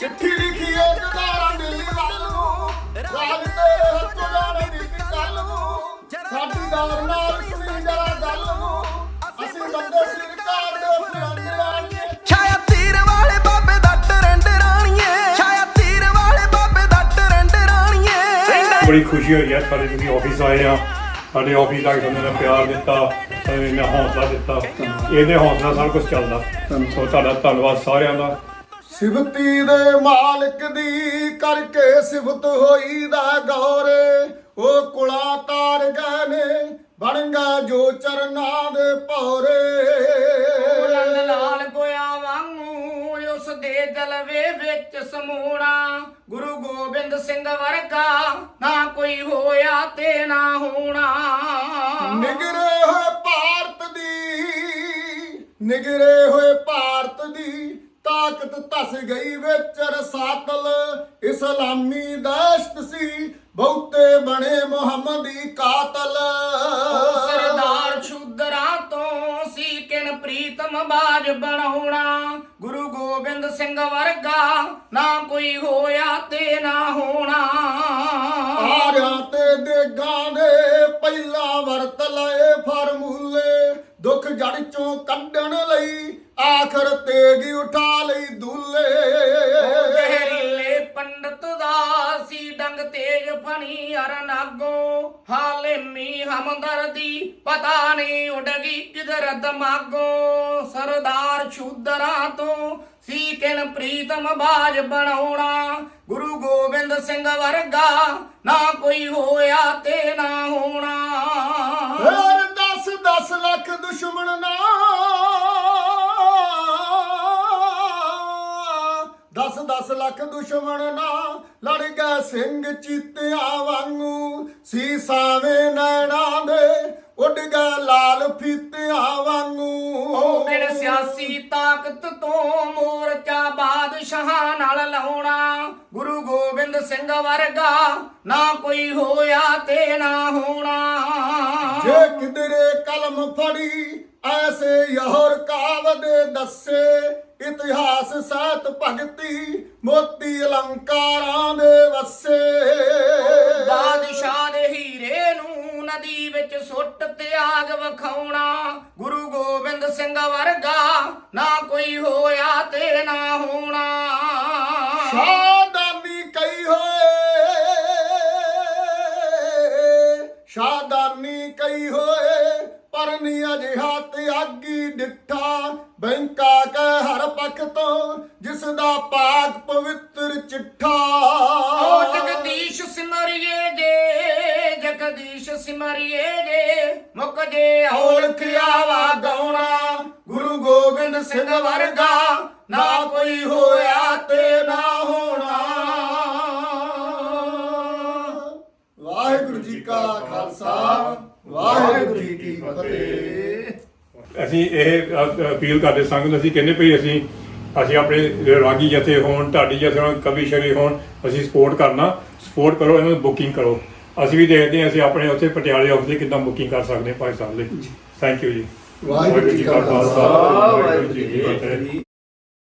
ਚਿੱਠੀ ਲਿਖੀ ਇੱਕ ਦਾਰਾ ਦਿੱਲੀ ਵੱਲ ਨੂੰ। ਰਾਜ ਤੇ ਹੱਥੋਂ ਜਾਣੇ ਦੀ ਕੱਲ ਨੂੰ। ਸਾਡੀ ਦਾਰ ਨਾਲ ਸੁਣੀ ਜਰਾ ਗੱਲ ਨੂੰ। ਅਸੀਂ ਬੰਦੇ ਸਰਕਾਰ ਦੇ ਫਰੰਡ ਵਾਲੀਏ ਛਾਇਆ ਤੀਰ ਵਾਲੇ ਬਾਬੇ ਦਾ ਟਰੰਡ ਰਾਣੀਏ। ਛਾਇਆ ਤੀਰ ਵਾਲੇ ਬਾਬੇ ਦਾ ਟਰੰਡ ਰਾਣੀਏ। ਬੜੀ ਖੁਸ਼ੀ ਹੋਈ ਹੈ ਸਾਡੇ ਤੁਸੀਂ ਆਫਿਸ ਆਏ ਆ। ਸਾਡੇ ਆਫਿਸ ਤੱਕ ਤੁਹਾਨੂੰ ਨੇ ਪਿਆਰ ਦਿੱਤਾ ਤੁਹਾਨੂੰ ਨੇ ਹੌਸਲਾ ਦਿੱਤਾ। ਇਹਦੇ ਹੌਸਲਾ ਸਾਰਾ ਕੁਝ ਚੱਲਦਾ। ਸੋ ਤੁਹਾਡਾ ਧੰਨਵਾਦ ਸਾਰਿਆਂ ਦਾ। ਸਿਫਤੀ ਦੇ ਮਾਲਕ ਦੀ ਕਰਕੇ ਸਿਫਤ ਹੋਈ ਦਾ ਗੌਰੇ। ਉਹ ਕੁਲਾ ਤਾਰ ਗਏ ਨੇ ਬਣਗਾ ਜੋ ਚਰਨਾਂ ਦੇ ਭੌਰੇ। ਰੰਗ ਲਾਲ ਗੋਇਆ ਵਾਂਗੂ ਉਸ ਦੇ ਜਲਵੇ ਵਿੱਚ ਸਮੂਣਾ। ਗੁਰੂ ਗੋਬਿੰਦ ਸਿੰਘ ਵਰਗਾ ਨਾ ਕੋਈ ਹੋਇਆ ਤੇ ਨਾ ਹੋਣਾ। ਨਿਗਰੇ ਹੋਏ ਭਾਰਤ ਦੀ ਨਿਗਰੇ ਹੋਏ ਭਾਰਤ ਦੀ ਤਾਕਤ ਧਸ ਗਈ ਵਿੱਚ ਰਸਾਤਲ। ਇਸਲਾਮੀ ਦਹਿਸ਼ਤ ਸੀ ਬਹੁਤੇ ਬਣੇ ਮੁਹੰਮਦੀ ਕਾਤਲ। ਸਰਦਾਰ ਸ਼ੂਦਰਾਂ ਤੋਂ ਸੀ ਕਿਨ ਪ੍ਰੀਤਮ ਬਾਜ ਬਣਾਉਣਾ। ਗੁਰੂ ਗੋਬਿੰਦ ਸਿੰਘ ਵਰਗਾ ਨਾ ਕੋਈ ਹੋਇਆ ਤੇ ਨਾ ਹੋਣਾ। ਆਰਿਆਂ ਤੇ ਦੇਗਾਂ ਦੇ ਪਹਿਲਾ ਵਰਤ ਲਏ ਫਰਮੂਲੇ। ਦੁੱਖ ਜੜ ਚੋਂ ਕੱਢਣ ਲਈ ਆਖਰ ਤੇਗ ਉਠਾ ਲਈ ਦੂਲੇ। ਜ਼ਹਿਰੀਲੇ ਪੰਡਤ ਦਾ ਸੀ ਡੰਗ ਤੇਜ ਫਣੀ ਅਰਨਾਗੋ ਹਾਲੇ ਮੀ ਹਮਦਰਦੀ ਪਤਾ ਨਹੀਂ ਉੱਡ ਗਈ ਕਿਧਰ ਦਮਾਗੋ। ਸਰਦਾਰ ਸ਼ੂਦਰਾਂ ਤੋਂ ਸੀ ਕਿਨ ਪ੍ਰੀਤਮ ਬਾਜ ਬਣਾਉਣਾ। ਗੁਰੂ ਗੋਬਿੰਦ ਸਿੰਘ ਵਰਗਾ ਨਾ ਕੋਈ ਹੋਇਆ ਤੇ ਨਾ ਹੋਣਾ। ਹੋਰ 10 10 ਲੱਖ ਦੁਸ਼ਮਣ ਨਾ 10 10 ਲੱਖ ਦੁਸ਼ਮਣ ਨਾ ਲੜ ਗਏ ਸਿੰਘ ਚੀਤਿਆਂ ਵਾਂਗੂ। ਸੀ ਸਾਵੇਂ ਨੈਣਾ ਦੇ ਉੱਡ ਗਏ ਲਾਲ ਫੀਤਿਆਂ ਵਾਂਗੂ। ਬਿਨ ਸਿਆਸੀ ਤਾਕਤ ਤੋਂ ਮੋਰਚਾ ਬਾਦਸ਼ਾਹਾਂ ਨਾਲ ਲਾਉਣਾ। ਗੁਰੂ ਗੋਬਿੰਦ ਸਿੰਘ ਵਰਗਾ ਨਾ ਕੋਈ ਹੋਇਆ ਤੇ ਨਾ ਹੋਣਾ। ਜੇ ਕਿਧਰੇ ਕਲਮ ਫੜੀ ਐਸੇ ਯਹਰ ਕਾਵ ਦੇ ਦੱਸੇ। ਇਤਿਹਾਸ ਸਾਹਿਤ ਭਗਤੀ ਮੋਤੀ ਅਲੰਕਾਰਾਂ ਦੇ ਵਸੇ। ਬਾਦਸ਼ਾਹ ਦੇ ਹੀਰੇ ਨੂੰ ਨਦੀ ਵਿੱਚ ਸੁੱਟ ਤਿਆਗ ਵਿਖਾਉਣਾ ਗੁਰੂ ਗੋਬਿੰਦ ਸਿੰਘ ਵਰਗਾ ਨਾ ਕੋਈ ਹੋਇਆ ਤੇ ਨਾ ਹੋਣਾ। ਸ਼ਾਦਾਨੀ ਕਈ ਹੋਏ ਸ਼ਾਦਾਨੀ ਕਈ ਹੋਏ। ਪਰ ਨੀ ਅਜਿਹਾ ਤਿਆਗੀ ਡਿੱਠਾ। ਬੈਂਕਾ ਕੈ ਹਰ ਪੱਖ ਤੋਂ ਜਿਸ ਦਾ ਪਾਕ ਪਵਿੱਤਰ ਚਿੱਠਾ। ਓ ਜਗਦੀਸ਼ ਸਿਮਰਿਏ ਜੇ ਜਗਦੀਸ਼ ਸਿਮਰਿਏ ਜੇ ਮੁੱਕ ਜੇ ਔਲਖ ਆਵਾ ਗਾਉਣਾ। ਗੁਰੂ ਗੋਬਿੰਦ ਸਿੰਘ ਵਰਗਾ ਵਾਹਿਗੁਰੂ ਜੀ ਕੀ ਫਤਿਹ। ਅਸੀਂ ਇਹ ਅਪੀਲ ਕਰਦੇ ਸੰਗਤ ਨੂੰ ਅਸੀਂ ਕਹਿੰਦੇ ਭਈ ਅਸੀਂ ਅਸੀਂ ਆਪਣੇ ਰਾਗੀ ਜਥੇ ਹੋਣ ਢਾਡੀ ਜਥੇ ਹੋਣ ਕਵੀ ਸ਼ਰੀ ਹੋਣ ਅਸੀਂ ਸਪੋਰਟ ਕਰਨਾ। ਸਪੋਰਟ ਕਰੋ ਇਹਨਾਂ ਨੂੰ ਬੁਕਿੰਗ ਕਰੋ। ਅਸੀਂ ਵੀ ਦੇਖਦੇ ਹਾਂ ਅਸੀਂ ਆਪਣੇ ਉੱਥੇ ਪਟਿਆਲੇ ਆਫਿਸ ਦੇ ਕਿੱਦਾਂ ਬੁਕਿੰਗ ਕਰ ਸਕਦੇ ਹਾਂ ਭਾਈ ਸਾਹਿਬ ਲਈ ਥੈਂਕ ਯੂ ਜੀ। ਵਾਹਿਗੁਰੂ ਜੀ ਕਾ ਖਾਲਸਾ, ਵਾਹਿਗੁਰੂ ਜੀ ਕੀ ਫਤਿਹ।